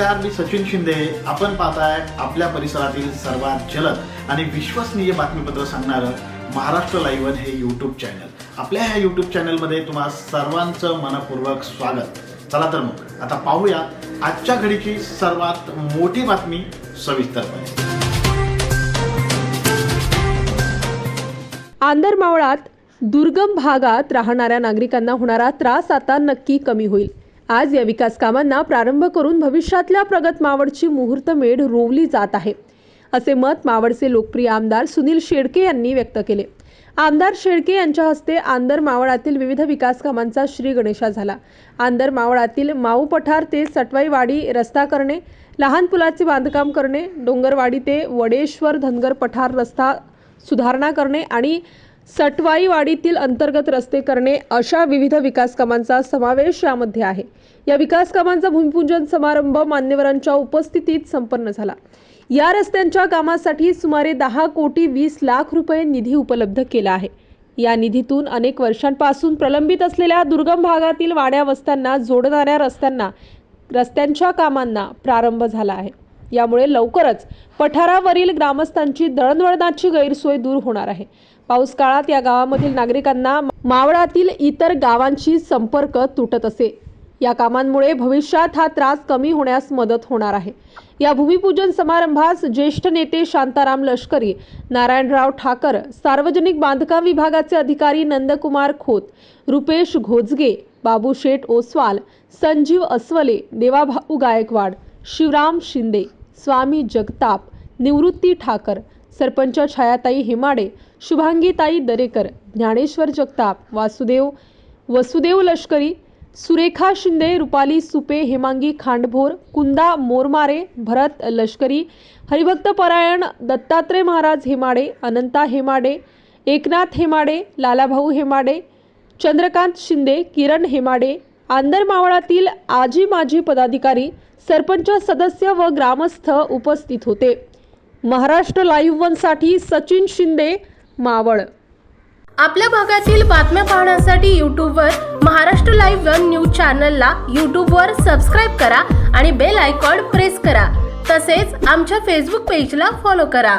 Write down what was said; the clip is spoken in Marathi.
नमस्कार मी सचिन शिंदे. आपण पाहताय आपल्या परिसरातील सर्वात जलद आणि विश्वसनीय बातमीपत्र सांगणारं महाराष्ट्र लाईव्हन हे यूट्यूब चॅनल आपल्या ह्या यूट्यूब चॅनलमध्ये तुम्हा सर्वांचं मनपूर्वक स्वागत. चला तर मग आता पाहूया आजच्या घडीची सर्वात मोठी बातमी सविस्तरपणे. आंदरमावळात दुर्गम भागात राहणाऱ्या नागरिकांना होणारा त्रास आता नक्की कमी होईल. आज या विकास कामांना प्रारंभ करून भविष्यातल्या प्रगत मावळची मुहूर्तमेढ रोवली जात आहे. असे मत मावळचे लोकप्रिय आमदार सुनील शेळके यांनी व्यक्त केले. आमदार शेळके यांच्या हस्ते आंदर मावळातील विविध विकास कामांचा श्री गणेशा झाला. आंदर मावळातील माऊ पठार ते सटवाईवाडी रस्ता करणे लहान पुलाचे बांधकाम करणे डोंगरवाडी ते वडेश्वर धनगर पठार रस्ता सुधारणा करणे आणि सटवाईवाडीतील अंतर्गत रस्ते करणे अशा विविध विकास कामांचा समावेश यामध्ये आहे. या विकास कामांचा भूमिपूजन समारंभ मान्यवरांच्या उपस्थितीत संपन्न झाला. या रस्त्यांच्या कामासाठी सुमारे दहा कोटी वीस लाख रुपये निधी उपलब्ध केला आहे. या निधीतून अनेक वर्षांपासून प्रलंबित असलेल्या दुर्गम भागातील वाड्या वस्त्यांना जोडणाऱ्या रस्त्यांना रस्त्यांच्या कामांना प्रारंभ झाला आहे. यामुळे लवकरच पठारावरील ग्रामस्थांची दळणवळणाची गैरसोय दूर होणार आहे. पाऊस काळात या गावामधील नागरिकांना मावळातील इतर गावांशी संपर्क तुटत असे. या कामांमुळे भविष्यात हा त्रास कमी होण्यास मदत होणार आहे. या भूमिपूजन समारंभास ज्येष्ठ नेते शांताराम लष्करी नारायणराव ठाकर सार्वजनिक बांधकाम विभागाचे अधिकारी नंदकुमार खोत रुपेश घोजगे बाबू शेठ ओसवाल संजीव अस्वले देवाभाऊ गायकवाड शिवराम शिंदे. स्वामी जगताप निवृत्ती ठाकर सरपंच छायाताई हेमाडे शुभांगीताई दरेकर ज्ञानेश्वर जगताप वासुदेव वसुदेव लष्करी सुरेखा शिंदे रुपाली सुपे हेमांगी खांडभोर कुंदा मोरमारे भरत लष्करी हरिभक्त परायण दत्तात्रय महाराज हेमाडे अनंता हेमाडे एकनाथ हेमाडे लालाभाऊ हेमाडे चंद्रकांत शिंदे किरण हेमाडे आंदर मावळातील आजी माजी पदाधिकारी सरपंच सदस्य व ग्रामस्थ उपस्थित होते. महाराष्ट्र लाईव्ह वनसाठी सचिन शिंदे मावळ. आपल्या भागातील बातम्या पाहण्यासाठी यूट्यूबवर महाराष्ट्र लाईव्ह वन न्यूज चॅनलला यूट्यूबवर सबस्क्राईब करा आणि बेल आयकॉन प्रेस करा. तसेच आमच्या फेसबुक पेजला फॉलो करा.